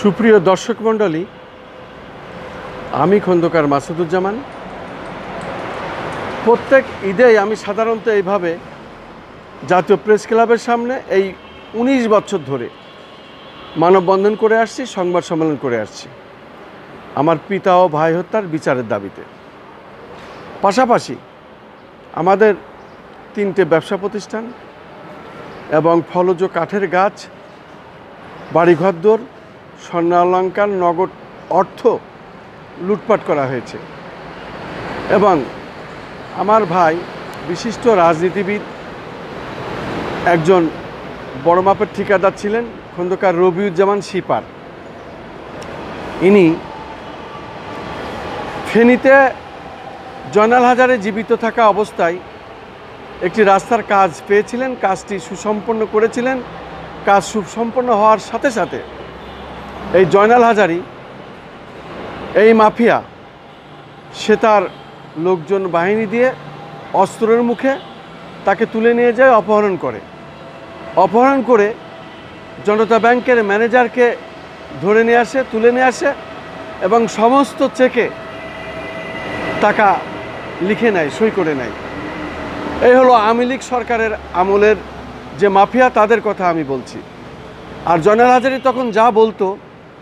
সুপ্রিয় দর্শক মণ্ডলী, আমি খন্দকার মাসুদুজ্জামান। প্রত্যেক ঈদেই আমি সাধারণত এইভাবে জাতীয় প্রেস ক্লাবের সামনে এই উনিশ বছর ধরে মানববন্ধন করে আসছি, সংবাদ সম্মেলন করে আসছি। আমার পিতা ও ভাই হত্যার বিচারের দাবিতে। পাশাপাশি আমাদের তিনটে ব্যবসা প্রতিষ্ঠান এবং ফলজ কাঠের গাছ বাড়িঘরদোর স্বর্ণালঙ্কার, নগদ অর্থ লুটপাট করা হয়েছে। এবং আমার ভাই বিশিষ্ট রাজনীতিবিদ, একজন বড় মাপের ঠিকাদার ছিলেন, খন্দকার রবিউজ্জামান শিপার। ইনি ফেনীতে জয়নাল হাজারে জীবিত থাকা অবস্থায় একটি রাস্তার কাজ পেয়েছিলেন, কাজটি সুসম্পন্ন করেছিলেন। কাজ সুসম্পন্ন হওয়ার সাথে সাথে এই জয়নাল হাজারি, এই মাফিয়া, সে তার লোকজন বাহিনী দিয়ে অস্ত্রের মুখে তাকে তুলে নিয়ে যায়, অপহরণ করে। অপহরণ করে জনতা ব্যাংকের ম্যানেজারকে ধরে নিয়ে আসে, তুলে নিয়ে আসে এবং সমস্ত চেকে টাকা লিখে নেয়, সই করে নেয়। এই হলো আওয়ামী লীগ সরকারের আমলের যে মাফিয়া, তাদের কথা আমি বলছি। আর জয়নাল হাজারি তখন যা বলতো,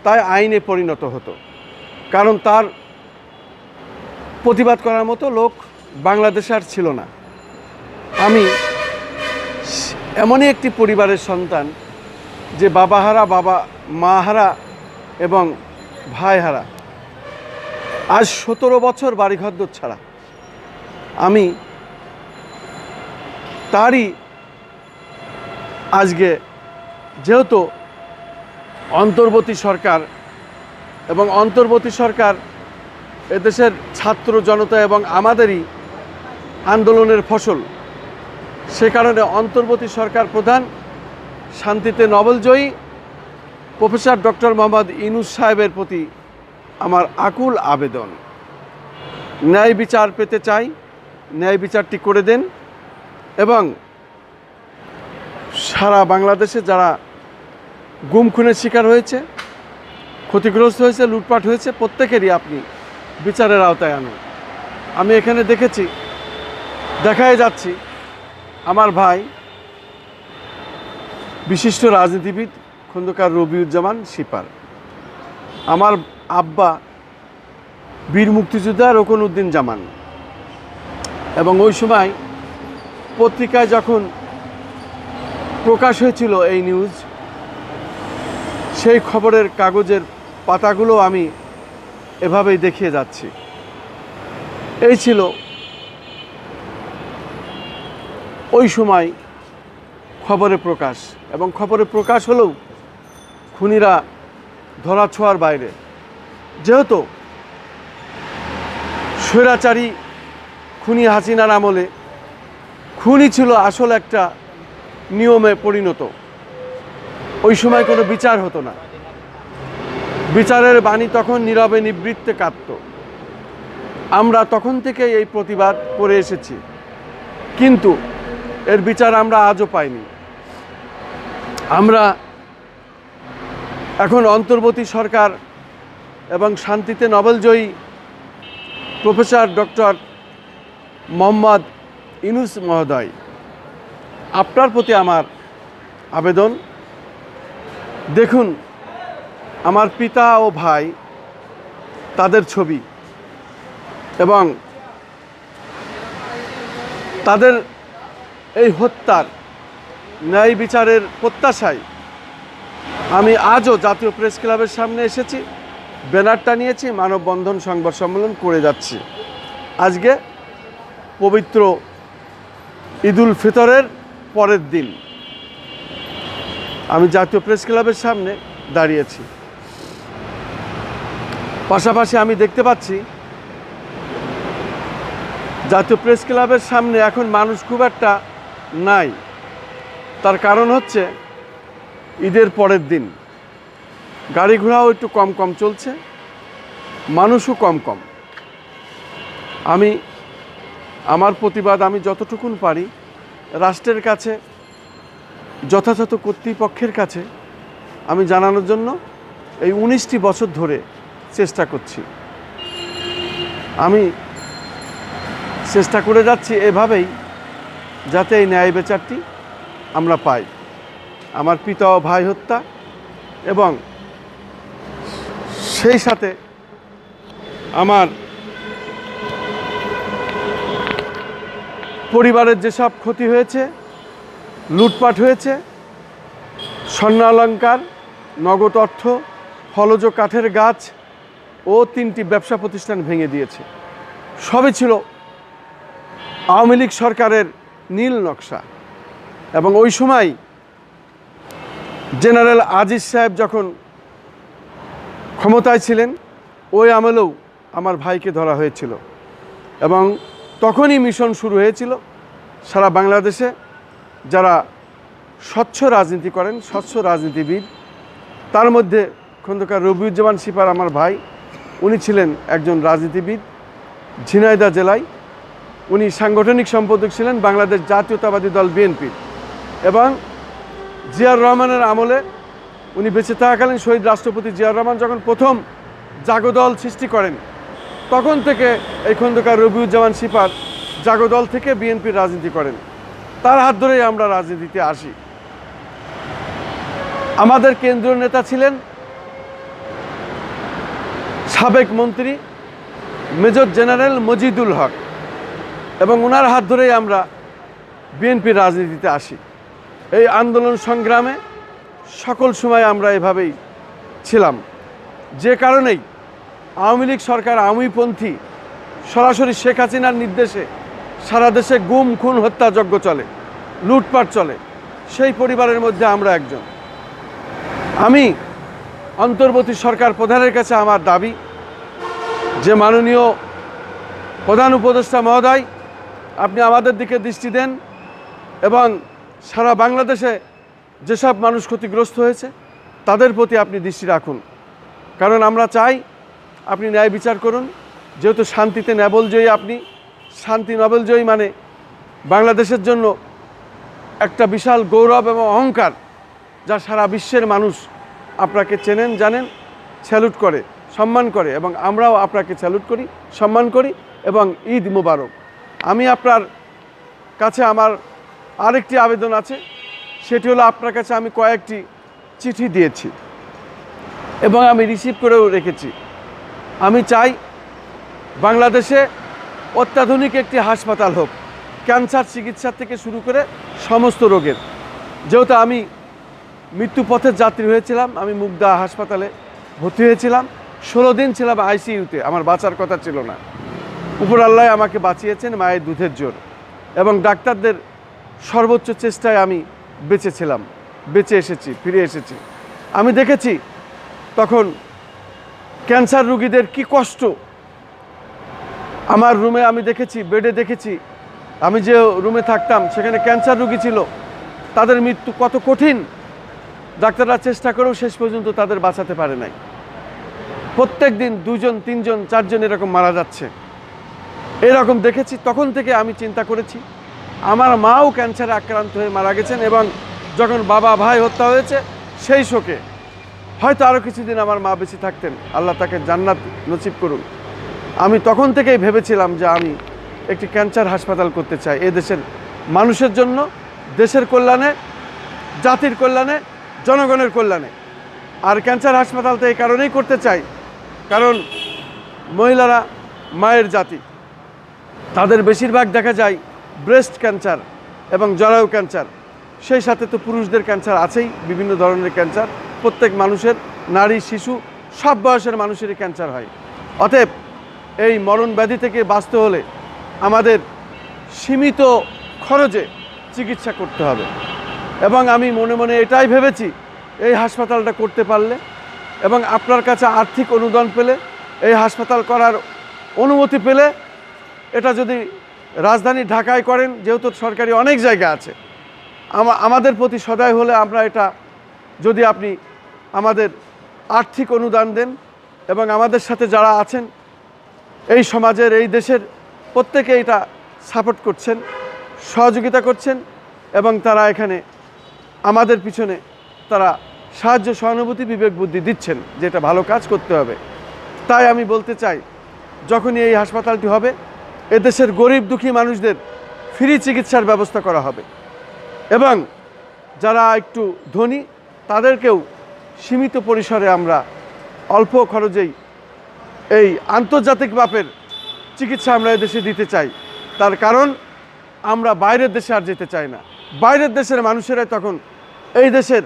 তাই আইনে পরিণত হতো। কারণ তার প্রতিবাদ করার মতো লোক বাংলাদেশে আর ছিল না। আমি এমনই একটি পরিবারের সন্তান, যে বাবাহারা, বাবা, মাহারা এবং ভাইহারা। আজ সতেরো বছর বাড়িঘরদোর ছাড়া। আমি তারই আজকে যেহেতু অন্তর্বর্তী সরকার এবং অন্তর্বর্তী সরকার এদেশের ছাত্র জনতা এবং আমাদেরই আন্দোলনের ফসল, সে কারণে অন্তর্বর্তী সরকার প্রধান শান্তিতে নবলজয়ী প্রফেসর ডক্টর মোহাম্মদ ইনুস সাহেবের প্রতি আমার আকুল আবেদন। ন্যায় বিচার পেতে চাই, ন্যায় বিচারটি করে দেন। এবং সারা বাংলাদেশে যারা গুম খুনের শিকার হয়েছে, ক্ষতিগ্রস্ত হয়েছে, লুটপাট হয়েছে, প্রত্যেকেরই আপনি বিচারের আওতায় আনুন। আমি এখানে দেখেছি দেখাই যাচ্ছি, আমার ভাই বিশিষ্ট রাজনীতিবিদ খন্দকার রবিউজ্জামান শিপার। আমার আব্বা বীর মুক্তিযোদ্ধা রোকন উদ্দিন জামান। এবং ওই সময় পত্রিকায় যখন প্রকাশ হয়েছিল এই নিউজ, সেই খবরের কাগজের পাতাগুলো আমি এভাবেই দেখিয়ে যাচ্ছি। এই ছিল ওই সময় খবরে প্রকাশ এবং খবরে প্রকাশ হলেও খুনিরা ধরা ছোঁয়ার বাইরে। যেহেতু স্বৈরাচারী খুনি হাসিনার আমলে খুনি ছিল আসল একটা নিয়মে পরিণত। ওই সময় কোনো বিচার হতো না। বিচারের বাণী তখন নীরবে নিবৃত্তে কাঁদত আমরা তখন থেকে এই প্রতিবাদ করে এসেছি। কিন্তু এর বিচার আমরা আজও পাইনি। আমরা এখন অন্তর্বর্তী সরকার এবং শান্তিতে নোবেলজয়ী প্রফেসর ডক্টর মোহাম্মদ ইনুস মহোদয়, আপনার প্রতি আমার আবেদন। দেখুন, আমার পিতা ও ভাই, তাদের ছবি এবং তাদের এই হত্যার ন্যায় বিচারের প্রত্যাশায় আমি আজও জাতীয় প্রেস ক্লাবের সামনে এসেছি ব্যানারটা নিয়েছি মানববন্ধন সংবাদ সম্মেলন করে যাচ্ছি। আজকে পবিত্র ঈদুল ফিতরের পরের দিন। আমি জাতীয় প্রেস ক্লাবের সামনে দাঁড়িয়েছি। পাশাপাশি আমি দেখতে পাচ্ছি, জাতীয় প্রেস ক্লাবের সামনে এখন মানুষ খুব একটা নাই। তার কারণ হচ্ছে, ঈদের পরের দিন। গাড়ি ঘোড়াও একটু কম কম চলছে, মানুষও কম কম। আমি আমার প্রতিবাদ আমি যতটুকুন পারি, রাষ্ট্রের কাছে, যথাযথ কর্তৃপক্ষের কাছে, আমি জানানোর জন্য এই উনিশটি বছর ধরে চেষ্টা করছি। আমি চেষ্টা করে যাচ্ছি এভাবেই যাতে এই ন্যায় বিচারটি আমরা পাই। আমার পিতা ও ভাই হত্যা এবং সেই সাথে আমার পরিবারের যেসব ক্ষতি হয়েছে, লুটপাট হয়েছে, স্বর্ণালঙ্কার, নগদ অর্থ ফলজ কাঠের গাছ ও তিনটি ব্যবসা প্রতিষ্ঠান ভেঙে দিয়েছে। সবই ছিল আওয়ামী লীগ সরকারের নীল নকশা এবং ওই সময় জেনারেল আজিজ সাহেব যখন ক্ষমতায় ছিলেন, ওই আমলেও আমার ভাইকে ধরা হয়েছিল এবং তখনই মিশন শুরু হয়েছিল। সারা বাংলাদেশে যারা স্বচ্ছ রাজনীতি করেন, স্বচ্ছ রাজনীতিবিদ, তার মধ্যে খন্দকার রবিউজ্জামান সিপার আমার ভাই, উনি ছিলেন একজন রাজনীতিবিদ ঝিনাইদা জেলায়। উনি সাংগঠনিক সম্পাদক ছিলেন বাংলাদেশ জাতীয়তাবাদী দল বিএনপি এবং জিয়াউর রহমানের আমলে উনি বেঁচে থাকাকালীন শহীদ রাষ্ট্রপতি জিয়াউর রহমান যখন প্রথম জাগদল সৃষ্টি করেন তখন থেকে এই খন্দকার রবিউজ্জামান সিপার জাগদল থেকে বিএনপির রাজনীতি করেন। তার হাত ধরেই আমরা রাজনীতিতে আসি। আমাদের কেন্দ্রীয় নেতা ছিলেন সাবেক মন্ত্রী মেজর জেনারেল মজিদুল হক এবং ওনার হাত ধরেই আমরা বিএনপির রাজনীতিতে আসি। এই আন্দোলন সংগ্রামে সকল সময় আমরা এভাবেই ছিলাম। যে কারণেই আওয়ামী লীগ সরকার আওয়ামীপন্থী সরাসরি শেখ হাসিনার নির্দেশে সারা দেশে গুম, খুন, হত্যাযজ্ঞ চলে, লুটপাট চলে। সেই পরিবারের মধ্যে আমরা একজন। আমি অন্তর্বর্তী সরকার প্রধানের কাছে আমার দাবি, যে মাননীয় প্রধান উপদেষ্টা মহোদয়, আপনি আমাদের দিকে দৃষ্টি দেন এবং সারা বাংলাদেশে যেসব মানুষ ক্ষতিগ্রস্ত হয়েছে, তাদের প্রতি আপনি দৃষ্টি রাখুন। কারণ আমরা চাই আপনি ন্যায় বিচার করুন। যেহেতু শান্তিতে ন্যাবলজয়ী আপনি, শান্তি নবেলজয়ী মানে বাংলাদেশের জন্য একটা বিশাল গৌরব এবং অহংকার যা সারা বিশ্বের মানুষ আপনাকে চেনেন, জানেন স্যালুট করে, সম্মান করে এবং আমরাও আপনাকে স্যালুট করি, সম্মান করি এবং ঈদ মুবারক। আমি আপনার কাছে আমার আরেকটি আবেদন আছে, সেটি হলো আপনার কাছে আমি কয়েকটি চিঠি দিয়েছি এবং আমি রিসিভ করেও রেখেছি। আমি চাই বাংলাদেশে অত্যাধুনিক একটি হাসপাতাল হোক, ক্যান্সার চিকিৎসা থেকে শুরু করে সমস্ত রোগের। যেহেতু আমি মৃত্যু পথের যাত্রী হয়েছিলাম, আমি মুগদা হাসপাতালে ভর্তি হয়েছিলাম। ষোলো দিন ছিলাম আইসিইউতে, আমার বাঁচার কথা ছিল না। উপর আল্লাহ আমাকে বাঁচিয়েছেন মায়ের দুধের জোর এবং ডাক্তারদের সর্বোচ্চ চেষ্টায় আমি বেঁচেছিলাম বেঁচে এসেছি, ফিরে এসেছি। আমি দেখেছি তখন ক্যান্সার রুগীদের কি কষ্ট? আমার রুমে আমি দেখেছি, বেডে দেখেছি। আমি যে রুমে থাকতাম, সেখানে ক্যান্সার রুগী ছিল। তাদের মৃত্যু কত কঠিন? ডাক্তাররা চেষ্টা করেও শেষ পর্যন্ত তাদের বাঁচাতে পারে নাই। প্রত্যেক দিন দুজন, তিনজন, চারজন এরকম মারা যাচ্ছে। এরকম দেখেছি, তখন থেকে আমি চিন্তা করেছি, আমার মাও ক্যান্সারে আক্রান্ত হয়ে মারা গেছেন এবং যখন বাবা, ভাই হত্যা হয়েছে, সেই শোকে হয়তো আরও কিছুদিন আমার মা বেঁচে থাকতেন। আল্লাহ তাকে জান্নাত নসিব করুন। আমি তখন থেকেই ভেবেছিলাম যে আমি একটি ক্যান্সার হাসপাতাল করতে চাই। এ দেশের মানুষের জন্য, দেশের কল্যাণে, জাতির কল্যাণে, জনগণের কল্যাণে। আর ক্যান্সার হাসপাতাল তো এই কারণেই করতে চাই, কারণ মহিলারা মায়ের জাতি। তাদের বেশিরভাগ দেখা যায় ব্রেস্ট ক্যান্সার এবং জরায়ু ক্যান্সার। সেই সাথে তো পুরুষদের ক্যান্সার আছেই, বিভিন্ন ধরনের ক্যান্সার। প্রত্যেক মানুষের, নারী, শিশু, সব বয়সের মানুষেরই ক্যান্সার হয়। অতএব এই মরণ ব্যাধি থেকে বাঁচতে হলে আমাদের সীমিত খরচে চিকিৎসা করতে হবে। এবং আমি মনে মনে এটাই ভেবেছি, এই হাসপাতালটা করতে পারলে এবং আপনার কাছে আর্থিক অনুদান পেলে, এই হাসপাতাল করার অনুমতি পেলে, এটা যদি রাজধানী ঢাকায় করেন, যেহেতু সরকারি অনেক জায়গা আছে আমাদের প্রতি সদয় হলে আমরা এটা যদি আপনি আমাদের আর্থিক অনুদান দেন এবং আমাদের সাথে যারা আছেন, এই সমাজের, এই দেশের প্রত্যেকে এটা সাপোর্ট করছেন, সহযোগিতা করছেন এবং তারা এখানে আমাদের পিছনে তারা সাহায্য, সহানুভূতি, বিবেক, বুদ্ধি দিচ্ছেন যেটা ভালো কাজ করতে হবে। তাই আমি বলতে চাই, যখনই এই হাসপাতালটি হবে, এদেশের গরিব দুঃখী মানুষদের ফ্রি চিকিৎসার ব্যবস্থা করা হবে। এবং যারা একটু ধনী তাদেরকেও সীমিত পরিসরে আমরা অল্প খরচেই এই আন্তর্জাতিক মাপের চিকিৎসা আমরা এদেশে দিতে চাই। তার কারণ, আমরা বাইরের দেশে আর যেতে চাই না। বাইরের দেশের মানুষেরাই তখন এই দেশের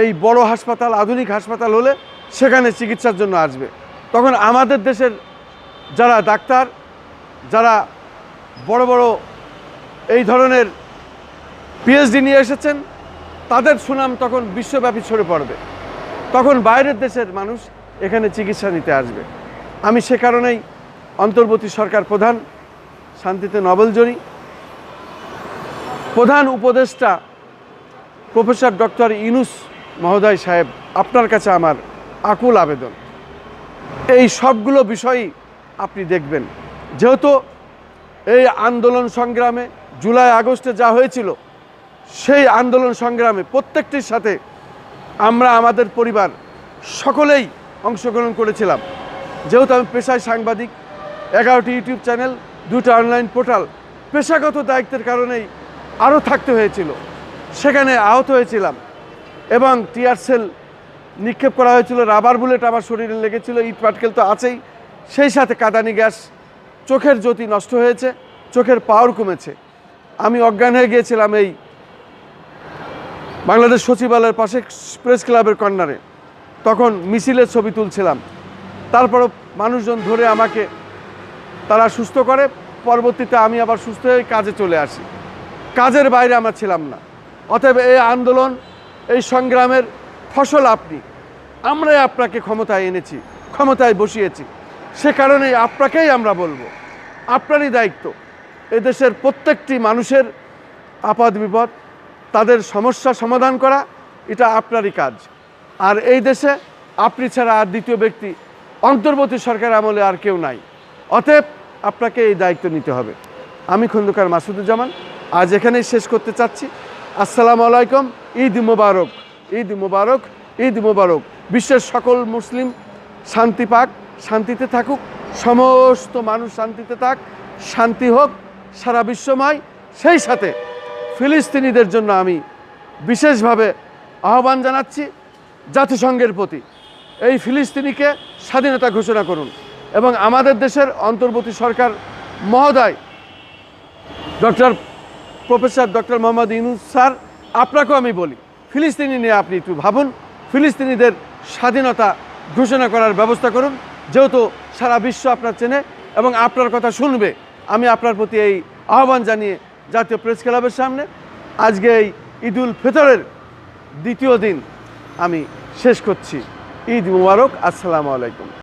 এই বড় হাসপাতাল, আধুনিক হাসপাতাল হলে সেখানে চিকিৎসার জন্য আসবে। তখন আমাদের দেশের যারা ডাক্তার, যারা বড় বড় এই ধরনের পিএইচডি নিয়ে এসেছেন তাদের সুনাম তখন বিশ্বব্যাপী ছড়ে পড়বে। তখন বাইরের দেশের মানুষ এখানে চিকিৎসা নিতে আসবে। আমি সে কারণেই অন্তর্বর্তী সরকার প্রধান, শান্তিতে নবেল জড়ি প্রধান উপদেষ্টা প্রফেসর ডক্টর ইনুস মহোদয় সাহেব, আপনার কাছে আমার আকুল আবেদন। এই সবগুলো বিষয়ই আপনি দেখবেন। যেহেতু এই আন্দোলন সংগ্রামে জুলাই আগস্টে যা হয়েছিল সেই আন্দোলন সংগ্রামে প্রত্যেকটির সাথে আমরা আমাদের পরিবার সকলেই অংশগ্রহণ করেছিলাম। যেহেতু আমি পেশায় সাংবাদিক, এগারোটি ইউটিউব চ্যানেল দুটো অনলাইন পোর্টাল, পেশাগত দায়িত্বের কারণেই আরও থাকতে হয়েছিল। সেখানে আহত হয়েছিলাম এবং টিয়ারসেল নিক্ষেপ করা হয়েছিল। রাবার বুলেট আমার শরীরে লেগেছিল, ইট পাটকেল তো আছেই। সেই সাথে কাদানি গ্যাস চোখের জ্যোতি নষ্ট হয়েছে, চোখের পাওয়ার কমেছে। আমি অজ্ঞান হয়ে গিয়েছিলাম এই বাংলাদেশ সচিবালয়ের পাশে প্রেস ক্লাবের কর্নারে। তখন মিছিলের ছবি তুলছিলাম। তারপরও মানুষজন ধরে আমাকে, তারা সুস্থ করে, পরবর্তীতে আমি আবার সুস্থ হয়ে কাজে চলে আসি। কাজের বাইরে আমরা ছিলাম না। অতএব এই আন্দোলন, এই সংগ্রামের ফসল আপনি। আমরাই আপনাকে ক্ষমতায় এনেছি, ক্ষমতায় বসিয়েছি। সে কারণেই আপনাকেই আমরা বলব। আপনারই দায়িত্ব। এদেশের প্রত্যেকটি মানুষের আপাদ বিপদ তাদের সমস্যা সমাধান করা, এটা আপনারই কাজ। আর এই দেশে আপনি ছাড়া আর দ্বিতীয় ব্যক্তি অন্তর্বর্তী সরকার আমলে আর কেউ নাই। অতএব আপনাকে এই দায়িত্ব নিতে হবে। আমি খন্দকার মাসুদুজ্জামান, আজ এখানেই শেষ করতে চাচ্ছি। আসসালামু আলাইকুম, ঈদ মুবারক ঈদ মুবারক ঈদ মুবারক। বিশ্বের সকল মুসলিম শান্তি পাক, শান্তিতে থাকুক, সমস্ত মানুষ শান্তিতে থাক, শান্তি হোক, সারা বিশ্বময়। সেই সাথে ফিলিস্তিনিদের জন্য আমি বিশেষভাবে আহ্বান জানাচ্ছি জাতিসংঘের প্রতি। এই ফিলিস্তিনিকে স্বাধীনতা ঘোষণা করুন এবং আমাদের দেশের অন্তর্বর্তী সরকার মহোদয়, doctor professor doctor Muhammad Yunus sir, আপনাকেও আমি বলি, ফিলিস্তিনি নিয়ে আপনি একটু ভাবুন, ফিলিস্তিনিদের স্বাধীনতা ঘোষণা করার ব্যবস্থা করুন, যেহেতু সারা বিশ্ব আপনার চেনে এবং আপনার কথা শুনবে, আমি আপনার প্রতি এই আহ্বান জানিয়ে জাতীয় প্রেস ক্লাবের সামনে। আজকে এই ঈদুল ফিতরের দ্বিতীয় দিন আমি শেষ করছি। ঈদ মুবারক, আসসালামু আলাইকুম।